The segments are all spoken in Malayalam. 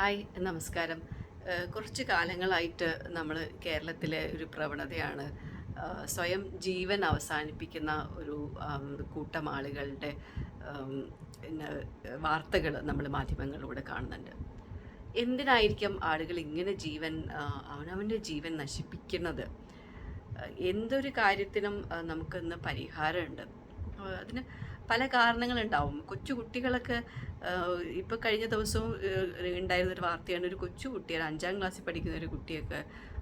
ഹായ് നമസ്കാരം. കുറച്ച് കാലങ്ങളായിട്ട് നമ്മൾ കേരളത്തിലെ ഒരു പ്രവണതയാണ്. സ്വയം ജീവൻ അവസാനിപ്പിക്കുന്ന ഒരു കൂട്ടം ആളുകളുടെ വാർത്തകൾ നമ്മൾ മാധ്യമങ്ങളിലൂടെ കാണുന്നുണ്ട്. എന്തിനായിരിക്കും ആളുകൾ ഇങ്ങനെ ജീവൻ അവനവന്റെ ജീവൻ നശിപ്പിക്കുന്നത്? എന്തൊരു കാര്യത്തിനും നമുക്കിന്ന് പരിഹാരമുണ്ട്. അതിന് പല കാരണങ്ങളുണ്ടാവും. കൊച്ചു കുട്ടികളൊക്കെ ഇപ്പം കഴിഞ്ഞ ദിവസവും ഉണ്ടായിരുന്നൊരു വാർത്തയാണ്. ഒരു കൊച്ചു കുട്ടിയാണ് അഞ്ചാം ക്ലാസ്സിൽ പഠിക്കുന്ന ഒരു കുട്ടിയൊക്കെ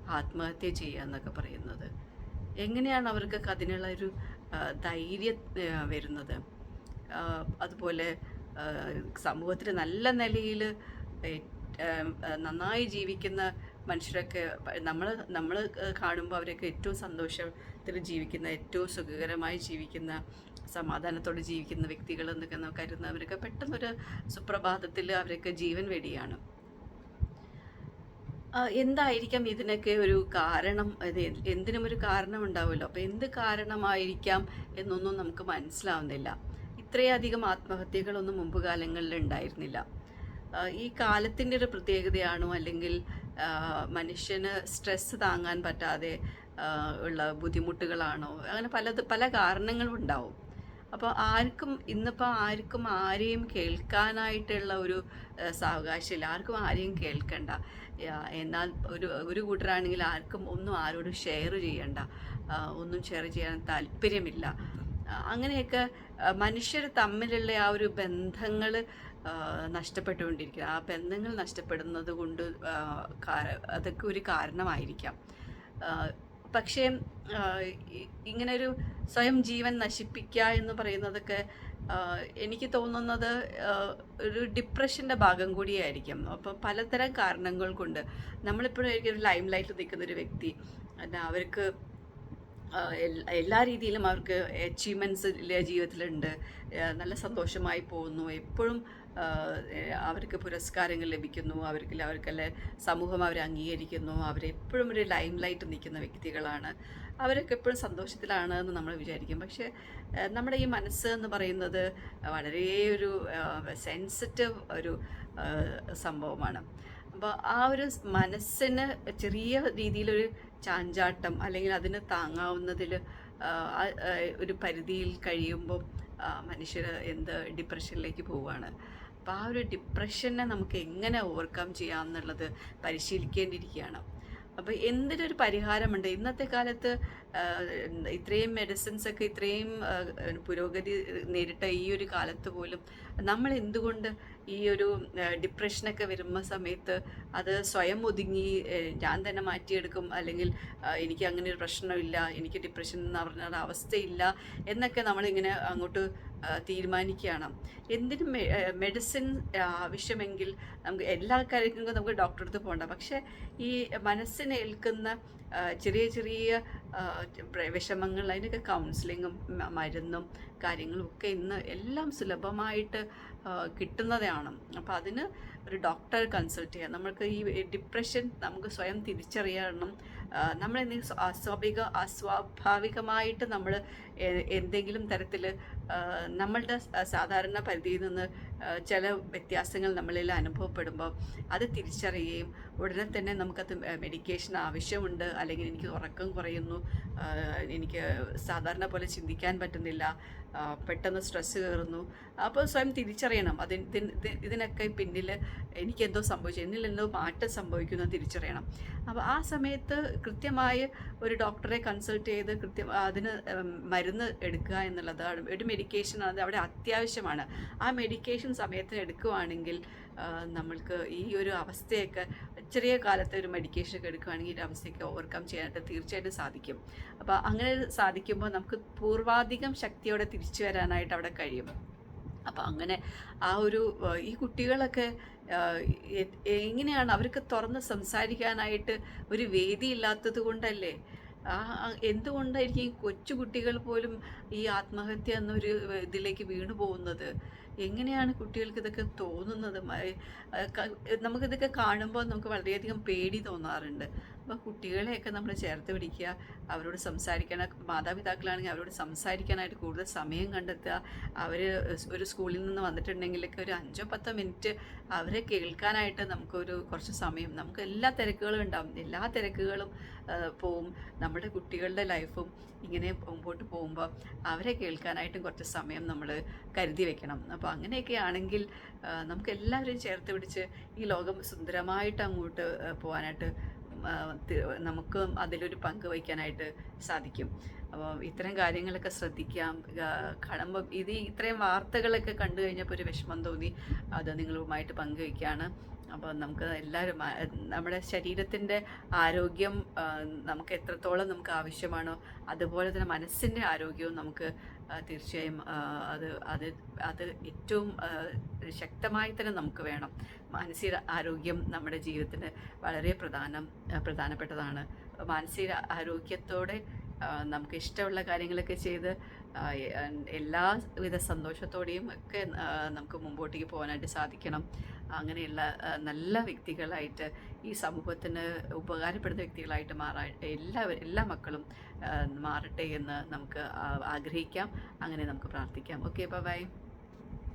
ആത്മഹത്യ ചെയ്യുക എന്നൊക്കെ പറയുന്നത്. എങ്ങനെയാണ് അവർക്കൊക്കെ അതിനുള്ള ഒരു ധൈര്യം വരുന്നത്? അതുപോലെ സമൂഹത്തിൽ നല്ല നിലയിൽ നന്നായി ജീവിക്കുന്ന മനുഷ്യരൊക്കെ നമ്മൾ നമ്മൾ കാണുമ്പോൾ അവരൊക്കെ ഏറ്റവും സന്തോഷത്തിൽ ജീവിക്കുന്ന ഏറ്റവും സുഖകരമായി ജീവിക്കുന്ന സമാധാനത്തോടെ ജീവിക്കുന്ന വ്യക്തികൾ എന്നൊക്കെ കരുതുന്നവരൊക്കെ പെട്ടെന്നൊരു സുപ്രഭാതത്തിൽ അവരൊക്കെ ജീവൻ വെടിയാണ്. എന്തായിരിക്കാം ഇതിനൊക്കെ ഒരു കാരണം? എന്തിനും ഒരു കാരണം ഉണ്ടാവുമല്ലോ അപ്പോൾ എന്ത് കാരണമായിരിക്കാം എന്നൊന്നും നമുക്ക് മനസ്സിലാവുന്നില്ല. ഇത്രയധികം ആത്മഹത്യകളൊന്നും മുമ്പ് കാലങ്ങളിൽ ഉണ്ടായിരുന്നില്ല. ഈ കാലത്തിന്റെ ഒരു പ്രത്യേകതയാണോ? അല്ലെങ്കിൽ മനുഷ്യന് സ്ട്രെസ് താങ്ങാൻ പറ്റാതെ ഉള്ള ബുദ്ധിമുട്ടുകളാണോ? അങ്ങനെ പലത് പല കാരണങ്ങളും ഉണ്ടാവും. അപ്പോൾ ആർക്കും ഇന്നിപ്പോൾ ആർക്കും ആരെയും കേൾക്കാനായിട്ടുള്ള ഒരു സാവകാശമില്ല. ആർക്കും ആരെയും കേൾക്കണ്ട. എന്നാൽ ഒരു ഒരു കൂട്ടരാണെങ്കിൽ ആർക്കും ഒന്നും ആരോടും ഷെയർ ചെയ്യണ്ട. ഒന്നും ഷെയർ ചെയ്യാൻ താല്പര്യമില്ല. അങ്ങനെയൊക്കെ മനുഷ്യർ തമ്മിലുള്ള ആ ഒരു ബന്ധങ്ങൾ നഷ്ടപ്പെട്ടുകൊണ്ടിരിക്കുക ആ ബന്ധങ്ങൾ നഷ്ടപ്പെടുന്നത് കൊണ്ട് അതൊക്കെ ഒരു കാരണമായിരിക്കാം. പക്ഷേ ഇങ്ങനൊരു സ്വയം ജീവൻ നശിപ്പിക്കുക എന്ന് പറയുന്നതൊക്കെ എനിക്ക് തോന്നുന്നത് ഒരു ഡിപ്രഷന്റെ ഭാഗം കൂടിയായിരിക്കും. അപ്പോൾ പലതരം കാരണങ്ങൾ കൊണ്ട് നമ്മളിപ്പോഴും ഒരു ലൈം ലൈറ്റിൽ നിൽക്കുന്ന ഒരു വ്യക്തി. അവർക്ക് എല്ലാ രീതിയിലും അവർക്ക് അച്ചീവ്മെന്റ്സ് ജീവിതത്തിലുണ്ട്. നല്ല സന്തോഷമായി പോകുന്നു. എപ്പോഴും അവർക്ക് പുരസ്കാരങ്ങൾ ലഭിക്കുന്നു. അവർക്ക് അവർക്കല്ല സമൂഹം അവരെ അംഗീകരിക്കുന്നു. അവരെപ്പോഴും ഒരു ലൈം ലൈറ്റ് നിൽക്കുന്ന വ്യക്തികളാണ്. അവരൊക്കെ എപ്പോഴും സന്തോഷത്തിലാണ് എന്ന് നമ്മൾ വിചാരിക്കും. പക്ഷേ നമ്മുടെ ഈ മനസ്സ് എന്ന് പറയുന്നത് വളരെ ഒരു സെൻസിറ്റീവ് ഒരു സംഭവമാണ്. അപ്പോൾ ആ ഒരു മനസ്സിന് ചെറിയ രീതിയിലൊരു ചാഞ്ചാട്ടം അല്ലെങ്കിൽ അതിന് താങ്ങാവുന്നതിൽ ഒരു പരിധിയിൽ കഴിയുമ്പോൾ മനുഷ്യർ എന്ത് ഡിപ്രഷനിലേക്ക് പോവുകയാണ്. അപ്പോൾ ആ ഒരു ഡിപ്രഷനെ നമുക്ക് എങ്ങനെ ഓവർകം ചെയ്യാം എന്നുള്ളത് പരിശീലിക്കേണ്ടിയിരിക്കുകയാണ്. അപ്പോൾ എന്തിനൊരു പരിഹാരമുണ്ട്? ഇന്നത്തെ കാലത്ത് ഇത്രയും മെഡിസിൻസ് ഒക്കെ ഇത്രയും പുരോഗതി നേരിട്ട ഈ ഒരു കാലത്ത് പോലും നമ്മൾ എന്തുകൊണ്ട് ഈ ഒരു ഡിപ്രഷനൊക്കെ വരുന്ന സമയത്ത് അത് സ്വയം ഒതുങ്ങി ഞാൻ തന്നെ മാറ്റിയെടുക്കും അല്ലെങ്കിൽ എനിക്ക് അങ്ങനെ ഒരു പ്രശ്നമില്ല എനിക്ക് ഡിപ്രഷൻ എന്ന് പറഞ്ഞ അവസ്ഥയില്ല എന്നൊക്കെ നമ്മളിങ്ങനെ അങ്ങോട്ട് തീരുമാനിക്കുകയാണ്. എന്തിനും മെഡിസിൻ ആവശ്യമെങ്കിൽ നമുക്ക് എല്ലാ കാര്യങ്ങൾക്കും നമുക്ക് ഡോക്ടറെ അടുത്ത് പോകണ്ട. പക്ഷേ ഈ മനസ്സിനേൽക്കുന്ന ചെറിയ ചെറിയ വിഷമങ്ങൾ അതിനൊക്കെ കൗൺസിലിങ്ങും മരുന്നും കാര്യങ്ങളും ഒക്കെ ഇന്ന് എല്ലാം സുലഭമായിട്ട് കിട്ടുന്നതാണ്. അപ്പോൾ അതിന് ഒരു ഡോക്ടറെ കൺസൾട്ട് ചെയ്യാം. നമ്മൾക്ക് ഈ ഡിപ്രഷൻ നമുക്ക് സ്വയം തിരിച്ചറിയണം. നമ്മൾ അസ്വാഭിക അസ്വാഭാവികമായിട്ട് നമ്മൾ എന്തെങ്കിലും തരത്തിൽ നമ്മളുടെ സാധാരണ പരിധിയിൽ നിന്ന് ചില വ്യത്യാസങ്ങൾ നമ്മളിൽ അനുഭവപ്പെടുമ്പോൾ അത് തിരിച്ചറിയുകയും ഉടനെ തന്നെ നമുക്കത് മെഡിക്കേഷൻ ആവശ്യമുണ്ട് അല്ലെങ്കിൽ എനിക്ക് ഉറക്കം കുറയുന്നു എനിക്ക് സാധാരണ പോലെ ചിന്തിക്കാൻ പറ്റുന്നില്ല പെട്ടെന്ന് സ്ട്രെസ്സ് കയറുന്നു. അപ്പോൾ സ്വയം തിരിച്ചറിയണം. ഇത് ഇതിനൊക്കെ പിന്നിൽ എനിക്കെന്തോ സംഭവിച്ചു എന്നിൽ എന്തോ മാറ്റം സംഭവിക്കുന്നു തിരിച്ചറിയണം. അപ്പോൾ ആ സമയത്ത് കൃത്യമായി ഒരു ഡോക്ടറെ കൺസൾട്ട് ചെയ്ത് കൃത്യം അതിന് മരുന്ന് എടുക്കുക എന്നുള്ളതാണ്. ഒരു മെഡിക്കേഷൻ അത് അവിടെ അത്യാവശ്യമാണ്. ആ മെഡിക്കേഷൻ സമയത്തിന് എടുക്കുകയാണെങ്കിൽ നമ്മൾക്ക് ഈ ഒരു അവസ്ഥയൊക്കെ ചെറിയ കാലത്തെ ഒരു മെഡിക്കേഷൻ ഒക്കെ എടുക്കുകയാണെങ്കിൽ ഈ അവസ്ഥയൊക്കെ ഓവർകം ചെയ്യാനായിട്ട് തീർച്ചയായിട്ടും സാധിക്കും. അപ്പോൾ അങ്ങനെ സാധിക്കുമ്പോൾ നമുക്ക് പൂർവാധികം ശക്തിയോടെ തിരിച്ചു വരാനായിട്ട് അവിടെ കഴിയും. അപ്പോൾ അങ്ങനെ ആ ഒരു ഈ കുട്ടികളൊക്കെ എങ്ങനെയാണ് അവർക്ക് തുറന്ന് സംസാരിക്കാനായിട്ട് ഒരു വേദി ഇല്ലാത്തത് കൊണ്ടല്ലേ? എന്തുകൊണ്ടായിരിക്കും കൊച്ചു കുട്ടികൾ പോലും ഈ ആത്മഹത്യ എന്നൊരു ഇതിലേക്ക് വീണു പോകുന്നത് എങ്ങനെയാണ് കുട്ടികൾക്ക് ഇതൊക്കെ തോന്നുന്നത്? നമുക്കിതൊക്കെ കാണുമ്പോൾ നമുക്ക് വളരെയധികം പേടി തോന്നാറുണ്ട്. അപ്പോൾ കുട്ടികളെയൊക്കെ നമ്മൾ ചേർത്ത് പിടിക്കുക അവരോട് സംസാരിക്കാൻ മാതാപിതാക്കളാണെങ്കിൽ അവരോട് സംസാരിക്കാനായിട്ട് കൂടുതൽ സമയം കണ്ടെത്തുക. അവർ ഒരു സ്കൂളിൽ നിന്ന് വന്നിട്ടുണ്ടെങ്കിലൊക്കെ ഒരു അഞ്ചോ പത്തോ മിനിറ്റ് അവരെ കേൾക്കാനായിട്ട് നമുക്കൊരു കുറച്ച് സമയം നമുക്ക് എല്ലാ തിരക്കുകളും ഉണ്ടാവും. എല്ലാ തിരക്കുകളും പോവും. നമ്മുടെ കുട്ടികളുടെ ലൈഫും ഇങ്ങനെ മുമ്പോട്ട് പോകുമ്പോൾ അവരെ കേൾക്കാനായിട്ടും കുറച്ച് സമയം നമ്മൾ കരുതി വെക്കണം. അപ്പോൾ അങ്ങനെയൊക്കെ ആണെങ്കിൽ നമുക്ക് എല്ലാവരെയും ചേർത്ത് പിടിച്ച് ഈ ലോകം സുന്ദരമായിട്ട് അങ്ങോട്ട് പോകാനായിട്ട് നമുക്ക് അതിലൊരു പങ്ക് വഹിക്കാനായിട്ട് സാധിക്കും. അപ്പോൾ ഇത്തരം കാര്യങ്ങളൊക്കെ ശ്രദ്ധിക്കാം. കാണുമ്പോൾ ഇത് ഇത്രയും വാർത്തകളൊക്കെ കണ്ടു കഴിഞ്ഞപ്പോൾ ഒരു വിഷമം തോന്നി. അത് നിങ്ങളുമായിട്ട് പങ്കുവയ്ക്കുകയാണ് അപ്പോൾ നമുക്ക് എല്ലാവരും നമ്മുടെ ശരീരത്തിന്റെ ആരോഗ്യം നമുക്ക് എത്രത്തോളം നമുക്ക് ആവശ്യമാണോ അതുപോലെ തന്നെ മനസ്സിന്റെ ആരോഗ്യവും നമുക്ക് തീർച്ചയായും അത് അത് അത് ഏറ്റവും ശക്തമായി തന്നെ നമുക്ക് വേണം. മാനസിക ആരോഗ്യം നമ്മുടെ ജീവിതത്തിന് വളരെ പ്രധാനം പ്രധാനപ്പെട്ടതാണ്. മാനസിക ആരോഗ്യത്തോടെ നമുക്ക് ഇഷ്ടമുള്ള കാര്യങ്ങളൊക്കെ ചെയ്ത് എല്ലാവിധ സന്തോഷത്തോടെയും ഒക്കെ നമുക്ക് മുമ്പോട്ടേക്ക് പോകാനായിട്ട് സാധിക്കണം. അങ്ങനെയുള്ള നല്ല വ്യക്തികളായിട്ട് ഈ സമൂഹത്തിന് ഉപകാരപ്പെടുന്ന വ്യക്തികളായിട്ട് മാറാൻ എല്ലാ എല്ലാ മക്കളും മാറട്ടെ എന്ന് നമുക്ക് ആഗ്രഹിക്കാം. അങ്ങനെ നമുക്ക് പ്രാർത്ഥിക്കാം. Okay bye.